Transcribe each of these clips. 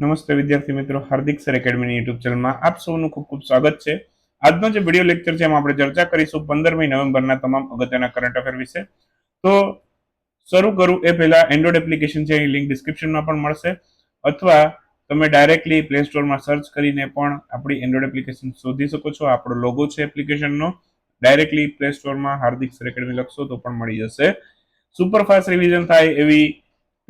નમસ્તે વિદ્યાર્થી મિત્રો, હાર્દિક સર એકેડમીની યુટ્યુબ ચેનલમાં આપ સૌનું ખૂબ ખૂબ સ્વાગત છે. આજનો જે વીડિયો લેક્ચર છે એમાં આપણે ચર્ચા કરીશું પંદરમી નવેમ્બરના તમામ અગત્યના કરંટ અફેર વિશે. તો શરૂ કરું, એ પહેલા એન્ડ્રોઇડ એપ્લિકેશન છે, એની લિંક ડિસ્ક્રિપ્શનમાં પણ મળશે. અથવા તમે ડાયરેક્ટલી પ્લે સ્ટોરમાં સર્ચ કરીને પણ આપણી એન્ડ્રોઇડ એપ્લિકેશન શોધી શકો છો. આપણો લોગો છે એપ્લિકેશનનો ડાયરેક્ટલી પ્લે સ્ટોરમાં હાર્દિક સર એકેડમી લખશો તો પણ મળી જશે. સુપરફાસ્ટ રિવિઝન થાય એવી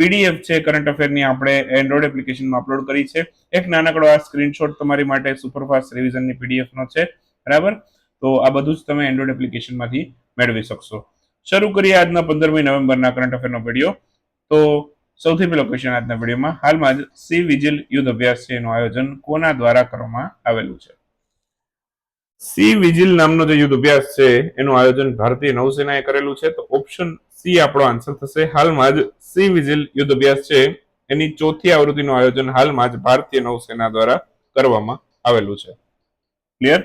પીડીએફ છે કરંટ અફેરની આપણે એન્ડ્રોઈડ એપ્લિકેશનમાં અપલોડ કરી છે. એક નાનકડો આ સ્ક્રીનશોટ તમારી માટે સુપરફાસ્ટ રિવિઝનની પીડીએફનો છે. બરાબર? તો આ બધું જ તમે એન્ડ્રોઈડ એપ્લિકેશનમાંથી મેળવી શકશો. શરૂ કરીએ આજના પંદરમી નવેમ્બરના કરંટ અફેરનો વીડિયો તો સૌથી પહેલો ક્વેશ્ચન આજના વિડીયોમાં હાલમાં જ સી વિજિલ યુદ્ધ અભ્યાસ છે, એનું આયોજન કોના દ્વારા કરવામાં આવેલું છે? સી વિજિલ નામનો જે યુદ્ધ અભ્યાસ છે, એનું આયોજન ભારતીય નૌસેનાએ કરેલું છે. તો ઓપ્શન સી આપણો આન્સર થશે. હાલમાં જ સી વિઝિલ યુદ્ધ અભ્યાસ છે. એની ચોથી આવૃત્તિનું આયોજન હાલમાં જ ભારતીય નૌસેના દ્વારા કરવામાં આવેલું છે. ક્લિયર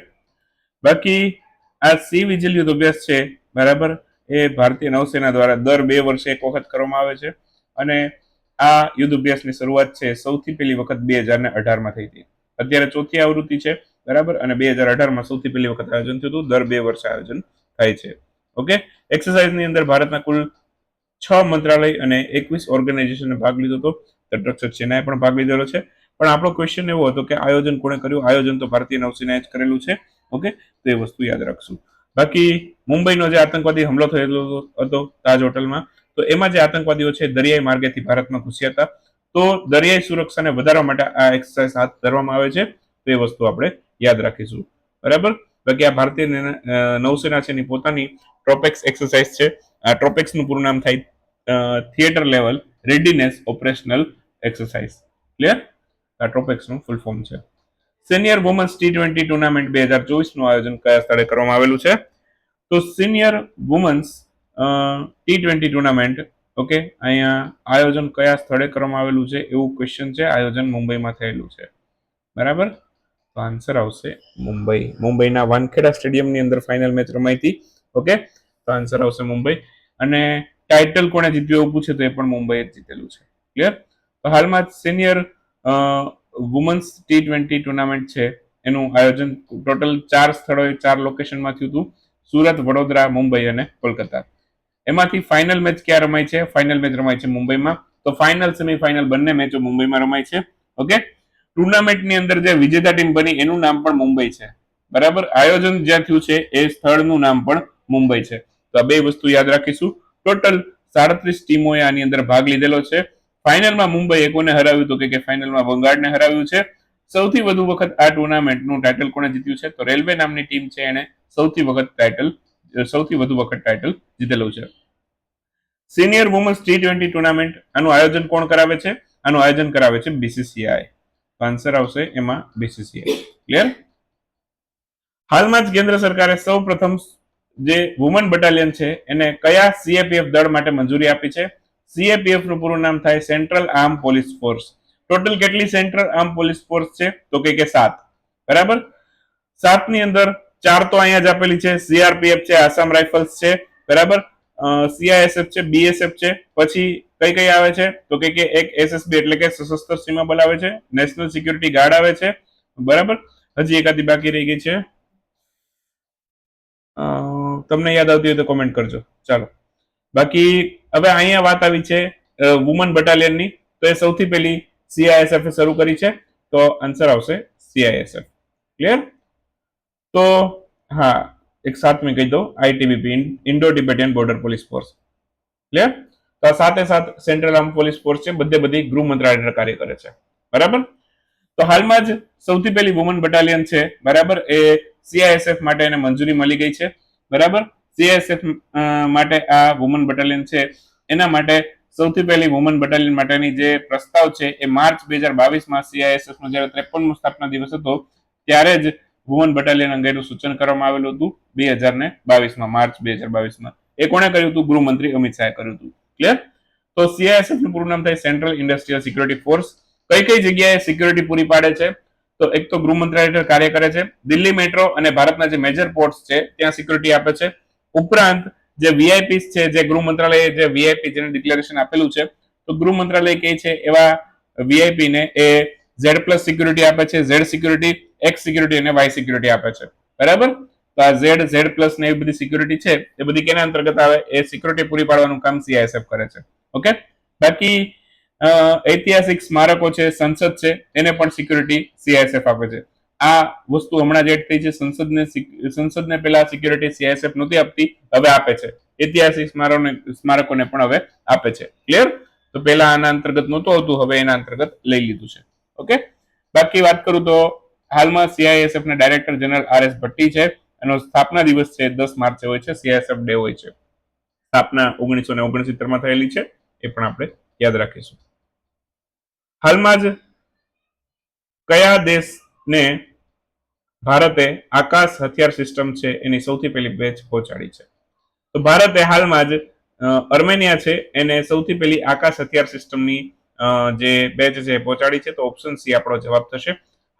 બાકી આ સી વિજિલ યુદ્ધ અભ્યાસ છે, બરાબર? એ ભારતીય નૌસેના દ્વારા દર બે વર્ષે એક વખત કરવામાં આવે છે. અને આ યુદ્ધ અભ્યાસની શરૂઆત છે સૌથી પહેલી વખત બે હજાર ને અઢારમાં થઈ હતી. અત્યારે ચોથી આવૃત્તિ છે, બરાબર? અને બે હજાર અઢારમાં સૌથી પહેલી વખત આયોજન થયું હતું. દર બે વર્ષે આયોજન થાય છે. ઓકે એક્સરસાઇઝની અંદર ભારતના કુલ છ મંત્રાલય અને એકવીસ ઓર્ગેનાઇઝેશનને ભાગ લીધો હતો. તટરક્ષક સેનાએ પણ ભાગ લીધેલો છે. પણ આપણો ક્વેશ્ચન એવો હતો કે આયોજન કોણે કર્યું? આયોજન તો ભારતીય નૌસેનાએ જ કરેલું છે. ઓકે તો એ વસ્તુ યાદ રાખશું. બાકી મુંબઈનો જે આતંકવાદી હમલો થયેલો હતો તાજ હોટલમાં, તો એમાં જે આતંકવાદીઓ છે, દરિયાઈ માર્ગેથી ભારતમાં ઘૂસ્યા હતા. તો દરિયાઈ સુરક્ષાને વધારવા માટે આ એક્સરસાઇઝ હાથ ધરવામાં આવે છે. તો એ વસ્તુ આપણે યાદ રાખીશું. બરાબર? બાકી આ ભારતીય નૌસેના છે એની પોતાની ટ્રોપેક્સ એક્સરસાઇઝ છે. આ ટ્રોપેક્સનું પૂરું નામ થાય theatre level readiness operational exercise clear આ ટ્રોપેક્સનું ફૂલ ફોર્મ છે. Senior women's T twenty tournament બે હજાર ચોવીસનું આયોજન કયા સ્થળે કરવામાં આવેલું છે? તો senior women's T twenty tournament okay અહીંયા આયોજન કયા સ્થળે કરવામાં આવેલું છે એવું ક્વેશ્ચન છે. આયોજન મુંબઈમાં થયેલું છે. બરાબર? તો આન્સર આવશે મુંબઈ. મુંબઈના વાનખેડા સ્ટેડિયમની અંદર ફાઇનલ મેચ રમાઈ હતી. ઓકે? તો આન્સર આવશે મુંબઈ. અને ટાઇટલ કોણે જીત્યું એવું પૂછે તો એ પણ મુંબઈએ જીતેલું છે. ક્લિયર તો હાલમાં senior women's T twenty tournament છે. એનું આયોજન ટોટલ ચાર સ્થળોએ, ચાર લોકેશનમાં થયું હતું. સુરત, વડોદરા, મુંબઈ અને કોલકાતા. એમાંથી ફાઇનલ મેચ ક્યાં રમાય છે? ફાઇનલ મેચ રમાય છે મુંબઈમાં. તો ફાઇનલ સેમીફાઇનલ બંને મેચો મુંબઈમાં રમાય છે. ઓકે? ટુર્નામેન્ટની અંદર જે વિજેતા ટીમ બની, એનું નામ પણ મુંબઈ છે. બરાબર? આયોજન જ્યાં થયું છે, એ સ્થળનું નામ પણ મુંબઈ છે. તો આ બે વસ્તુ યાદ રાખીશું. ટોટલ સાડત્રીસ ટીમોએ આની અંદર ભાગ લીધેલો છે. ફાઇનલમાં મુંબઈએ કોને હરાવ્યું તો કે ફાઇનલમાં બંગાળને હરાવ્યું છે. સૌથી વધુ વખત આ ટુર્નામેન્ટનું ટાઇટલ કોણે જીત્યું છે? તો રેલવે નામની ટીમ છે એણે સૌથી વખત ટાઇટલ સૌથી વધુ વખત ટાઇટલ જીતેલું છે. Senior women's T twenty tournament આનું આયોજન કોણ કરાવે છે? આનું આયોજન કરાવે છે બીસીસીઆઈ આન્સર આવશે એમાં બીસીસીઆઈ ક્લિયર હાલમાં જ કેન્દ્ર સરકારે સૌ પ્રથમ જે વુમન બટાલિયન છે, એને કયા સીએપીએફ દળ માટે મંજૂરી આપી છે? સીએપીએફનું પૂરું નામ થાય central arm police force total કેટલી સેન્ટ્રલ આર્મ પોલીસ ફોર્સ છે? તો કે કે સાત. બરાબર? સાતની અંદર ચાર તો અહીંયા જ આપેલી છે. સીઆરપીએફ છે આસામ રાઇફલ્સ છે. બરાબર? સીઆઈએસએફ છે બીએસએફ છે. પછી કઈ કઈ આવે છે? તો કે એક એસએસબી એટલે કે સશસ્ત્ર સીમા બલ આવે છે. નેશનલ સિક્યુરિટી ગાર્ડ આવે છે. બરાબર? હજી એકાદી બાકી રહી ગઈ છે. તમને યાદ આવતી હોય તો કોમેન્ટ કરજો. ચાલો. બાકી હવે અહીંયા વાત આવી છે વુમન બટાલિયનની તો એ સૌથી પહેલી સીઆઈએસએફ શરૂ કરી છે. તો આન્સર આવશે સીઆઈએસએફ ક્લિયર તો, હા, એક સાતમી કહી દો ITBP Indo Tibetan border police force clear તો સાથે સાથ સેન્ટ્રલ આર્મ પોલીસ ફોર્સ છે. બધે બધી ગૃહ મંત્રાલય કાર્ય કરે છે. બરાબર? તો હાલમાં જ સૌથી પહેલી વુમન બટાલિયન છે. બરાબર? એ સીઆઈએસએફ માટે એને મંજૂરી મળી ગઈ છે. બરાબર? સીએસએફ માટે આ વુમન બટાલિયન છે. એના માટે સૌથી પહેલી વુમન બટાલિયન માટેની જે પ્રસ્તાવ છે, એ માર્ચ બે હજાર બાવીસમાં સીઆઈએસએફ નો જ્યારે ત્રેપનમો સ્થાપના દિવસ હતો, ત્યારે જ વુમન બટાલિયન અંગેનું સૂચન કરવામાં આવેલું હતું બે હજાર ને બાવીસમાં, માર્ચ બે હજાર બાવીસમાં. એ કોણે કર્યું હતું? ગૃહમંત્રી અમિત શાહે કર્યું હતું. ક્લિયર તો સીઆઈએસએફનું પૂરું નામ થાય સેન્ટ્રલ ઇન્ડસ્ટ્રીયલ સિક્યુરિટી ફોર્સ કઈ કઈ જગ્યાએ સિક્યુરિટી પૂરી પાડે છે? તો એક તો ગૃહ મંત્રાલય કાર્ય કરે છે. દિલ્હી મેટ્રો અને ભારતના જે મેજર પોર્ટ્સ છે, ત્યાં સિક્યુરિટી આપે છે. ઉપરાંત જે વીઆઈપી છે, જે ગૃહ મંત્રાલયે જે વીઆઈપી જેને ડિક્લેરેશન આપેલું છે, તો ગૃહ મંત્રાલય કહે છે એવા વીઆઈપી ને એ ઝેડ પ્લસ સિક્યુરિટી આપે છે ઝેડ સિક્યુરિટી એક્સ સિક્યુરિટી અને વાય સિક્યુરિટી આપે છે. બરાબર? તો આ ઝેડ ઝેડ પ્લસ ને એવી બધી સિક્યુરિટી છે, એ બધી કેના અંતર્ગત આવે? એ સિક્યુરિટી પૂરી પાડવાનું કામ સીઆઈએસએફ કરે છે. ઓકે? બાકી ઐતિહાસિક સ્મારકો છે, સંસદ છે, એને પણ સિક્યુરિટી સીઆઈએસએફ આપે છે. આ વસ્તુ હમણાં જ એડ થઈ છે, સંસદને સંસદને પહેલા સિક્યુરિટી સીઆઈએસએફ નહોતી આપતી, હવે આપે છે. ઐતિહાસિક સ્મારકોને સ્મારકોને પણ હવે આપે છે. ક્લિયર તો પહેલા આના અંતર્ગત નહોતું આવતું, હવે એના અંતર્ગત લઈ લીધું છે. ઓકે બાકી વાત કરું તો હાલમાં સીઆઈએસએફ ના director general R S Bhatti છે, એનો સ્થાપના દિવસ છે દસ માર્ચે હોય છે સીઆઈએસએફ ડે હોય છે. સ્થાપના ઓગણીસો ને ઓગણસિત્તેરમાં થયેલી છે, એ પણ આપણે યાદ રાખીશું. હાલમાં જ કયા દેશને ભારતે આકાશ હથિયાર સિસ્ટમ છે એની સૌથી પહેલી બેચ પહોંચાડી છે? તો ભારતે હાલમાં જ અર્મેનિયા છે એને સૌથી પહેલી આકાશ હથિયાર સિસ્ટમની જે બેચ છે પહોંચાડી છે. તો ઓપ્શન સી આપણો જવાબ થશે.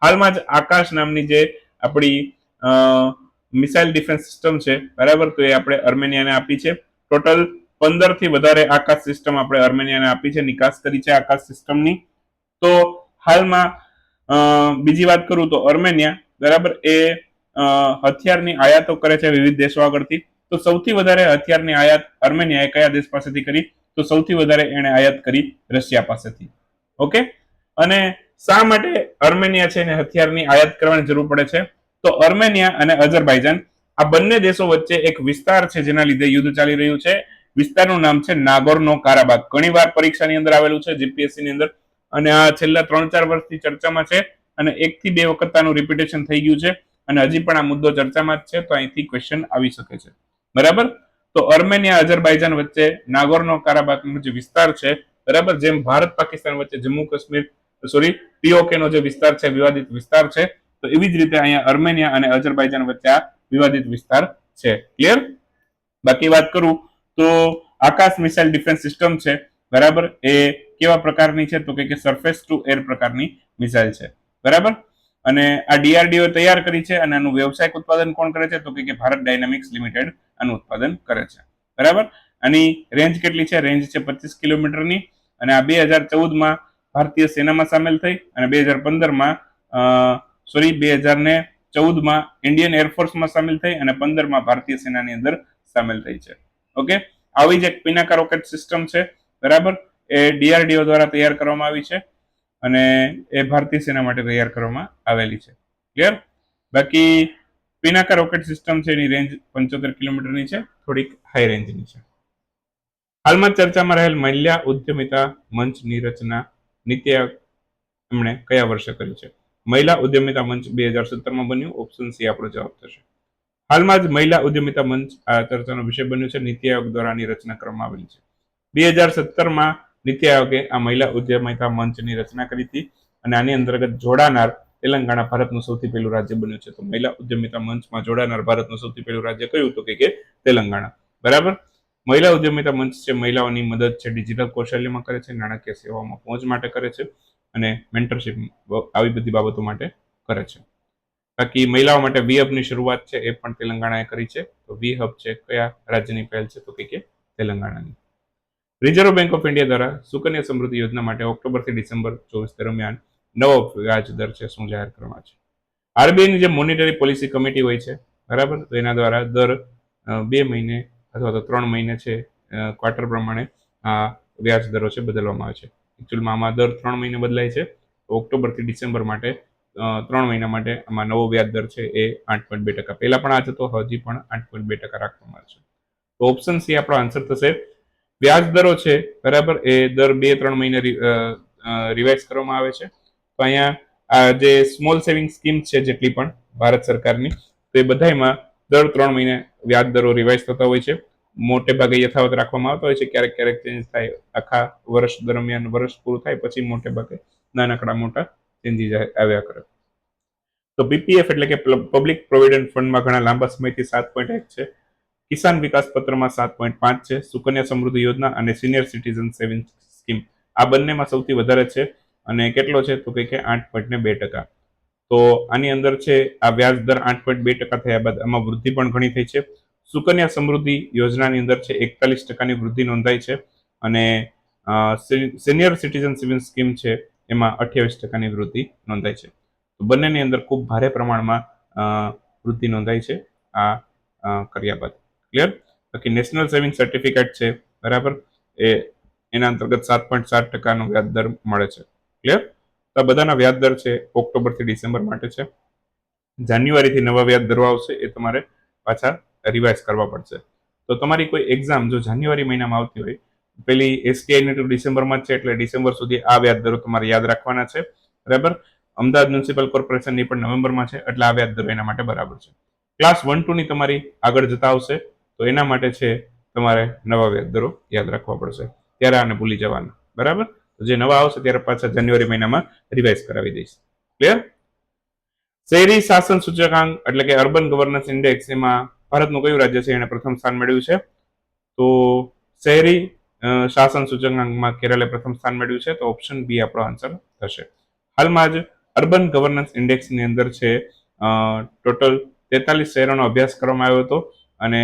હાલમાં જ આકાશ નામની જે આપણી મિસાઇલ ડિફેન્સ સિસ્ટમ છે, બરાબર, તો એ આપણે અર્મેનિયાને આપી છે. ટોટલ પંદરથી વધારે આકાશ સિસ્ટમ આપણે અર્મેનિયાને આપી છે, નિકાસ કરી છે આકાશ સિસ્ટમની. તો હાલમાં બીજી વાત કરું તો અર્મેનિયા, બરાબર, એ હથિયારની આયાતો કરે છે વિવિધ દેશો આગળથી. તો સૌથી વધારે હથિયારની આયાત અર્મેનિયાએ કયા દેશ પાસેથી કરી? તો સૌથી વધારે એણે આયાત કરી રશિયા પાસેથી. ઓકે? અને શા માટે અર્મેનિયા છે એને હથિયારની આયાત કરવાની જરૂર પડે છે? તો અર્મેનિયા અને અઝરબાઈજાન આ બંને દેશો વચ્ચે એક વિસ્તાર છે જેના લીધે યુદ્ધ ચાલી રહ્યું છે. વિસ્તારનું નામ છે નાગોરનો કારાબાગ. ઘણીવાર પરીક્ષાની અંદર આવેલું છે જીપીએસસી ની અંદર. અને આ છેલ્લા ત્રણ ચાર વર્ષથી ચર્ચામાં છે અને એક થી બે વખત આનું રિપીટેશન થઈ ગયું છે અને હજી પણ આ મુદ્દો ચર્ચામાં જ છે, તો અહીંથી ક્વેશ્ચન આવી શકે છે. બરાબર? તો અર્મેનિયા અઝરબાઈજાન વચ્ચે નાગોરનો કારાબાગનો જે વિસ્તાર છે, બરાબર? જેમ ભારત, પાકિસ્તાન વચ્ચે જમ્મુ, કાશ્મીર સોરી પીઓકે નો જે વિસ્તાર છે, વિવાદિત વિસ્તાર છે, તો એવી જ રીતે અહીંયા અર્મેનિયા અને અઝરબાઈજાન વચ્ચે આ વિવાદિત વિસ્તાર છે. ક્લિયર બાકી વાત કરું તો આકાશ મિસાઇલ ડિફેન્સ સિસ્ટમ છે, બરાબર? એ કેવા પ્રકારની છે? તો કે સરફેસ ટુ એર પ્રકારની મિસાઇલ છે, બરાબર? અને આ ડીઆરડીઓ તૈયાર કરી છે અને આનું વ્યવસાયિક ઉત્પાદન કોણ કરે છે? તો કે ભારત ડાયનામિક્સ લિમિટેડ આનું ઉત્પાદન કરે છે, બરાબર? આની રેન્જ કેટલી છે? રેન્જ છે પચીસ કિલોમીટરની અને આ બે હજાર ચૌદમાં ભારતીય સેનામાં સામેલ થઈ અને બે હજાર પંદરમાં સોરી બે હજાર ને ચૌદમાં ઇન્ડિયન એરફોર્સમાં સામેલ થઈ અને પંદરમાં ભારતીય સેનાની અંદર સામેલ થઈ છે. ઓકે આવી જ એક પિનાકા રોકેટ સિસ્ટમ છે, બરાબર? એ ડીઆરડીઓ દ્વારા તૈયાર કરવામાં આવી છે અને એ ભારતીય સેના માટે તૈયાર કરવામાં આવેલી છે. ક્લિયર બાકી પિનાકા રોકેટ સિસ્ટમ છે એની રેન્જ પંચોતેર કિલોમીટરની છે, થોડીક હાઈ રેન્જની છે. હાલમાં ચર્ચામાં રહેલ મહિલા ઉદ્યમિતા મંચની રચના નીતિ એમણે કયા વર્ષે કરી છે? મહિલા ઉદ્યમિતા મંચ બે હજાર સત્તરમાં બન્યું ઓપ્શન સી આપણો જવાબ થશે. હાલમાં જ મહિલા ઉદ્યમિતા મંચ આ ચર્ચાનો વિષય બન્યું છે. નીતિ આયોગ દ્વારા આની રચના કરવામાં આવેલી છે. બે હજાર સત્તરમાં નીતિ આયોગે આ મહિલા ઉદ્યમિતા મંચની રચના કરી હતી અને આની અંતર્ગત જોડાનાર તેલંગાણા ભારતનું સૌથી પહેલું રાજ્ય બન્યું છે. તો મહિલા ઉદ્યમિતા મંચમાં જોડાનાર ભારતનું સૌથી પહેલું રાજ્ય કયું તો કે તેલંગાણા. બરાબર? મહિલા ઉદ્યમિતા મંચ છે મહિલાઓની મદદ છે, ડિજિટલ કૌશલ્યમાં કરે છે, નાણાકીય સેવાઓમાં પહોંચ માટે કરે છે અને મેન્ટરશીપ આવી બધી બાબતો માટે કરે છે. બાકી મહિલાઓ માટે વી હબની શરૂઆત છે એ પણ તેલંગાણાએ કરી છે. તો વી હબ છે કયા રાજ્યની પહેલ છે તો કે તેલંગાણાની. રિઝર્વ બેંક ઓફ ઇન્ડિયા દ્વારા સુકન્યા સમૃદ્ધિ યોજના માટે ઓક્ટોબરથી ડિસેમ્બર ચોવીસ દરમિયાન નવો વ્યાજ દર છે શું જાહેર કરવામાં છે આરબીઆઈની જે મોનિટરી પોલિસી કમિટી હોય છે, બરાબર? તો એના દ્વારા દર બે મહિને અથવા તો ત્રણ મહિને છે ક્વાર્ટર પ્રમાણે આ વ્યાજ દરો છે બદલવામાં આવે છે. એકચ્યુઅલમાં આમાં દર ત્રણ મહિને બદલાય છે. ઓક્ટોબરથી ડિસેમ્બર માટે ત્રણ મહિના માટે આમાં નવો વ્યાજ દર છે એ આઠ પોઈન્ટ બે ટકા. પહેલાં પણ આ જ હતો, હજી પણ આઠ પોઈન્ટ બે ટકા રાખવામાં આવે છે. તો ઓપ્શન સી આપણો આન્સર થશે. વ્યાજ દરો છે, બરાબર, એ દર બે ત્રણ મહિને રિવાઇઝ કરવામાં આવે છે. તો અહીંયા આ જે સ્મોલ સેવિંગ સ્કીમ છે જેટલી પણ ભારત સરકારની, તો એ બધામાં દર ત્રણ મહિને વ્યાજ દરો રિવાઇઝ થતા હોય છે. મોટે ભાગે યથાવત રાખવામાં આવતા હોય છે, ક્યારેક ક્યારેક ચેન્જ થાય આખા વર્ષ દરમિયાન, વર્ષ પૂરું થાય પછી મોટે ભાગે નાનકડા મોટા ચેન્જીસ આવ્યા કરે. તો પીપીએફ એટલે કે પબ્લિક પ્રોવિડન્ટ ફંડમાં ઘણા લાંબા સમયથી સાત પોઈન્ટ એક છે. કિસાન વિકાસ પત્રમાં સાત પોઈન્ટ પાંચ છે. સુકન્યા સમૃદ્ધિ યોજના અને સિનિયર સિટીઝન સેવિંગ સ્કીમ આ બંનેમાં સૌથી વધારે છે અને કેટલો છે? તો કે આઠ પોઈન્ટ ને બે ટકા. તો આની અંદર છે, આ વ્યાજ દર આઠ પોઈન્ટ બે ટકા થયા બાદ આમાં વૃદ્ધિ પણ ઘણી થઈ છે. સુકન્યા સમૃદ્ધિ યોજનાની અંદર છે, એકતાલીસ ટકાની વૃદ્ધિ નોંધાઈ છે અને સિનિયર સિટીઝન સેવિંગ સ્કીમ છે એમાં અઠ્યાવીસ ટકાની વૃદ્ધિ નોંધાઈ છે. તો બંનેની અંદર ખૂબ ભારે પ્રમાણમાં વૃદ્ધિ નોંધાઈ છે. આ કર્યા બાદ. ક્લિયર બાકી નેશનલ સેવિંગ સર્ટિફિકેટ છે, બરાબર? એ, એના અંતર્ગત સાત પોઈન્ટ સાત ટકાનો વ્યાજ દર મળે છે. ક્લિયર તો આ બધાના વ્યાજ દર છે, ઓક્ટોબરથી ડિસેમ્બર માટે છે. જાન્યુઆરીથી નવા વ્યાજ દરો આવશે, એ તમારે પાછા રિવાઇઝ કરવા પડશે. તો તમારી કોઈ એક્ઝામ જો જાન્યુઆરી મહિનામાં આવતી હોય પેલી એસટીઆઈ ટુ ડિસેમ્બરમાં જ છે એટલે ડિસેમ્બર સુધી આ વ્યાજદરો તમારે યાદ રાખવાના છે. બરાબર? અમદાવાદ મ્યુનિસિપલ કોર્પોરેશનની પણ નવેમ્બરમાં છે એટલે આ વ્યાજદરો એના માટે બરાબર છે. ક્લાસ વન ટુની તમારી આગળ જતા આવશે, તો એના માટે છે તમારે નવા વ્યાજ દરો યાદ રાખવા પડશે. ત્યારે આને ભૂલી જવાના. બરાબર? જે નવા આવશે ત્યારે પાછા જાન્યુઆરી મહિનામાં રિવાઇઝ કરાવી દઈશ. ક્લિયર શહેરી શાસન સૂચકાંક એટલે કે અર્બન ગવર્નન્સ ઇન્ડેક્સ એમાં ભારતનું કયું રાજ્ય છે? એને પ્રથમ સ્થાન મેળવ્યું છે. તો શહેરી શાસન સૂચકાંકમાં કેરલે પ્રથમ સ્થાન મેળવ્યું છે, તો ઓપ્શન બી આપણો આન્સર થશે. હાલમાં જ અર્બન ગવર્નન્સ ઇન્ડેક્સની અંદર છે ટોટલ તેતાલીસ શહેરોનો અભ્યાસ કરવામાં આવ્યો હતો અને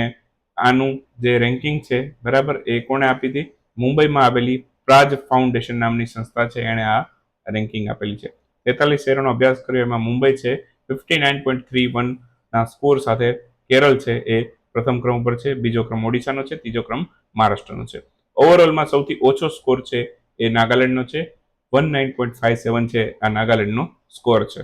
આનું જે રેન્કિંગ છે, બરાબર, એ કોણે આપી હતી? મુંબઈમાં આવેલી પ્રાજ ફાઉન્ડેશન નામની સંસ્થા છે, એણે આ રેન્કિંગ આપેલી છે. તેતાલીસ શહેરોનો અભ્યાસ કર્યો, એમાં મુંબઈ છે ફિફ્ટી નાઇન પોઈન્ટ થ્રી વનના સ્કોર સાથે કેરળ છે, એ પ્રથમ ક્રમ ઉપર છે, બીજો ક્રમ ઓડિશાનો છે, ત્રીજો ક્રમ મહારાષ્ટ્રનો છે. ઓવરઓલમાં સૌથી ઓછો સ્કોર છે એ નાગાલેન્ડનો છે. One nine point five seven છે આ નાગાલેન્ડનો સ્કોર છે.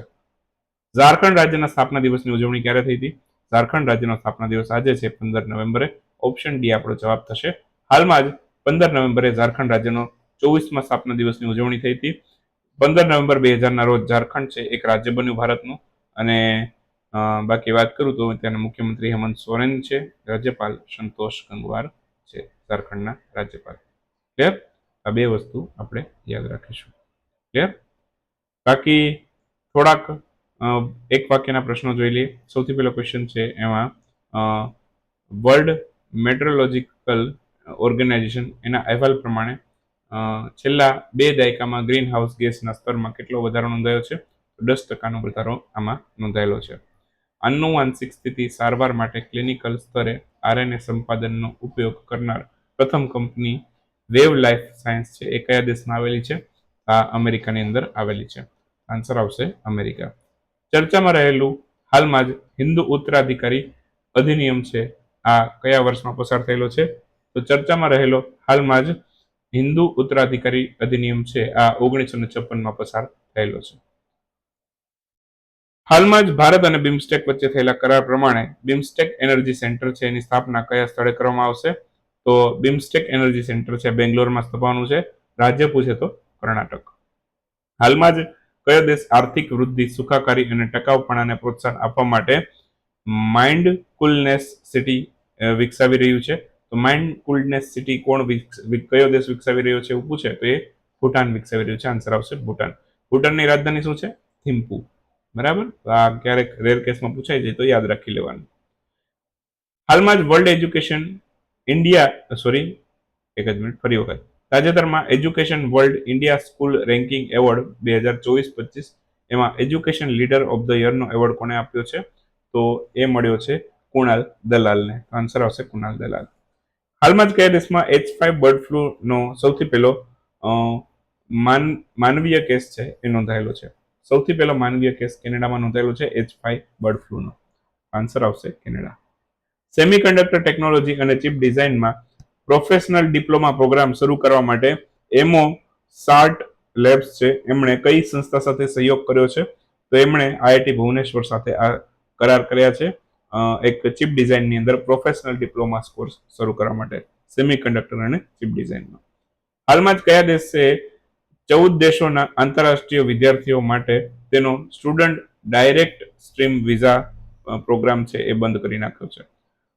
ઝારખંડ રાજ્યના સ્થાપના દિવસની ઉજવણી ક્યારે થઈ હતી? ઝારખંડ રાજ્યનો સ્થાપના દિવસ આજે છે પંદર નવેમ્બરે. ઓપ્શન ડી આપણો જવાબ થશે. હાલમાં જ પંદર નવેમ્બરે ઝારખંડ રાજ્યનો ચોવીસમાં સ્થાપના દિવસની ઉજવણી થઈ હતી. પંદર નવેમ્બર બે હજારના રોજ ઝારખંડ છે એક રાજ્ય બન્યું ભારતનું. અને બાકી વાત કરું તો ત્યાંના મુખ્યમંત્રી હેમંત સોરેન છે. રાજ્યપાલ સંતોષ ગંગવાર છે ઝારખંડના રાજ્યપાલ. ક્લિયર આ બે વસ્તુ આપણે યાદ રાખીશું. ક્લિયર બાકી થોડાક એક વાક્યના પ્રશ્નો જોઈ લઈએ. સૌથી પહેલો ક્વેશ્ચન છે એમાં વર્લ્ડ મેટ્રોલોજીકલ ઓર્ગેનાઇઝેશન એના અહેવાલ પ્રમાણે છેલ્લા બે દાયકામાં ગ્રીન હાઉસ ગેસના સ્તરમાં કેટલો વધારો નોંધાયો છે? દસ ટકાનો વધારો આમાં નોંધાયેલો છે. આનુવાંશિક સ્થિતિ સારવાર માટે ક્લિનિકલ સ્તરે આરએનએ સંપાદનનો ઉપયોગ કરનાર પ્રથમ કંપની વેવ લાઈફ સાયન્સ છે, એ કયા દેશમાં આવેલી છે? આ અમેરિકાની અંદર આવેલી છે. આન્સર આવશે અમેરિકા. ચર્ચામાં રહેલું હાલમાં જ હિન્દુ ઉત્તરાધિકારી અધિનિયમ છે, આ કયા વર્ષમાં પસાર થયેલો છે? તો ચર્ચામાં રહેલો હાલમાં જ હિન્દુ ઉત્તરાધિકારી અધિનિયમ છે, આ ઓગણીસો ને છપ્પનમાં પસાર થયેલો છે. હાલમાં જ ભારત અને બિમસ્ટેક વચ્ચે થયેલા કરાર પ્રમાણે બિમસ્ટેક એનર્જી સેન્ટર છે એની સ્થાપના કયા સ્થળે કરવામાં આવશે? તો બિમસ્ટેક એનર્જી સેન્ટર છે બેંગ્લોરમાં સ્થપાવાનું છે રાજ્ય પૂછે તો કર્ણાટક. હાલમાં જ કયો દેશ આર્થિક વૃદ્ધિ, સુખાકારી અને ટકાઉપણાને પ્રોત્સાહન આપવા માટે માઇન્ડ કુલનેસ સિટી વિકસાવી રહ્યું છે? તો માઇન્ડ કુલનેસ સિટી કોણ કયો દેશ વિકસાવી રહ્યો છે? એવું પૂછે તો એ ભૂટાન વિકસાવી રહ્યું છે. આન્સર આવશે ભૂટાન. ભૂટાનની રાજધાની શું છે? થિમ્પુ. બરાબર? આ ક્યારેક રેર કેસમાં પૂછાઈ જાય તો યાદ રાખી લેવાનું. હાલમાં જ વર્લ્ડ એજ્યુકેશન ઇન્ડિયા સોરી એક જ મિનિટ ફરી વખત. તાજેતરમાં Education World India school ranking award બે હજાર ચોવીસ પચીસ, એમાં એજ્યુકેશન લીડર ઓફ ધ યરનો એવોર્ડ કોને આપ્યો છે? તો એ મળ્યો છે કુણાલ દલાલને. આન્સર આવશે કુણાલ દલાલ. હાલમાં જ કયા દેશમાં એચ ફાઇવ બર્ડ ફ્લૂનો સૌથી પહેલો માન, માનવીય કેસ છે એ નોંધાયેલો છે? સૌથી પહેલો માનવીય કેસ કેનેડામાં નોંધાયેલો છે એચ ફાઇવ બર્ડ ફ્લૂનો. આન્સર આવશે કેનેડા. સેમિકન્ડક્ટર ટેકનોલોજી અને ચિપ ડિઝાઇનમાં પ્રોફેશનલ ડિપ્લોમા પ્રોગ્રામ શરૂ કરવા માટે એમઓ સાર્ટ લેબ્સ છે. એમણે કઈ સંસ્થા સાથે સહયોગ કર્યો છે? તો એમણે આઈઆઈટી ભુવનેશ્વર સાથે આ કરાર કર્યા છે. એક ચિપ ડિઝાઇનની અંદર પ્રોફેશનલ ડિપ્લોમા કોર્સ શરૂ કરવા માટે સેમિકન્ડક્ટર અને ચિપ ડિઝાઇનમાં હાલમાં જ કયા દેશે ચૌદ દેશોના આંતરરાષ્ટ્રીય વિદ્યાર્થીઓ માટે તેનો student direct stream visa programme છે એ બંધ કરી નાખ્યો છે.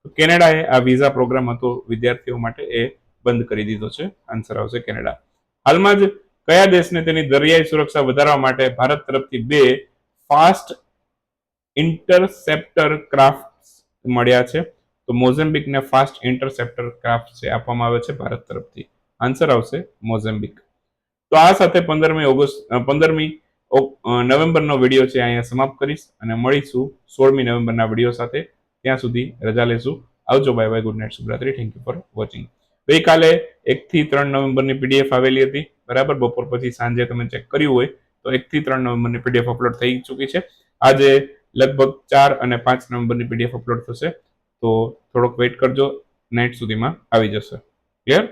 કેનેડાએ આ વિઝા પ્રોગ્રામ હતો, વિદ્યાર્થીઓ માટે એ બંધ કરી દીધો છે. આન્સર આવશે કેનેડા. હાલમાં જ કયા દેશને તેની દરિયાઈ સુરક્ષા વધારવા માટે ભારત તરફથી બે ફાસ્ટ ઇન્ટરસેપ્ટર ક્રાફ્ટ મળ્યા છે? તો મોઝેમ્બિકને ફાસ્ટ ઇન્ટરસેપ્ટર ક્રાફ્ટ છે આપવામાં આવે છે ભારત તરફથી. આન્સર આવશે મોઝેમ્બિક. તો આ સાથે પંદરમી ઓગસ્ટ પંદરમી નવેમ્બરનો વીડિયો છે અહીંયા સમાપ્ત કરીશ અને મળીશું સોળમી નવેમ્બરના વીડિયો સાથે. ત્યાં સુધી રજા લેશું. આવજો બાય બાય ગુડ નાઇટ શુભરાત્રી. થેન્ક યુ ફોર વોચિંગ ગઈકાલે એકથી ત્રણ નવેમ્બરની પીડીએફ આવેલી હતી. બરાબર, બપોર પછી સાંજે તમે ચેક કર્યું હોય તો એકથી ત્રણ નવેમ્બરની પીડીએફ અપલોડ થઈ ચૂકી છે. આજે લગભગ ચાર અને પાંચ નવેમ્બરની પીડીએફ અપલોડ થશે. તો થોડોક વેઇટ કરજો. નાઇટ સુધીમાં આવી જશે. ક્લિયર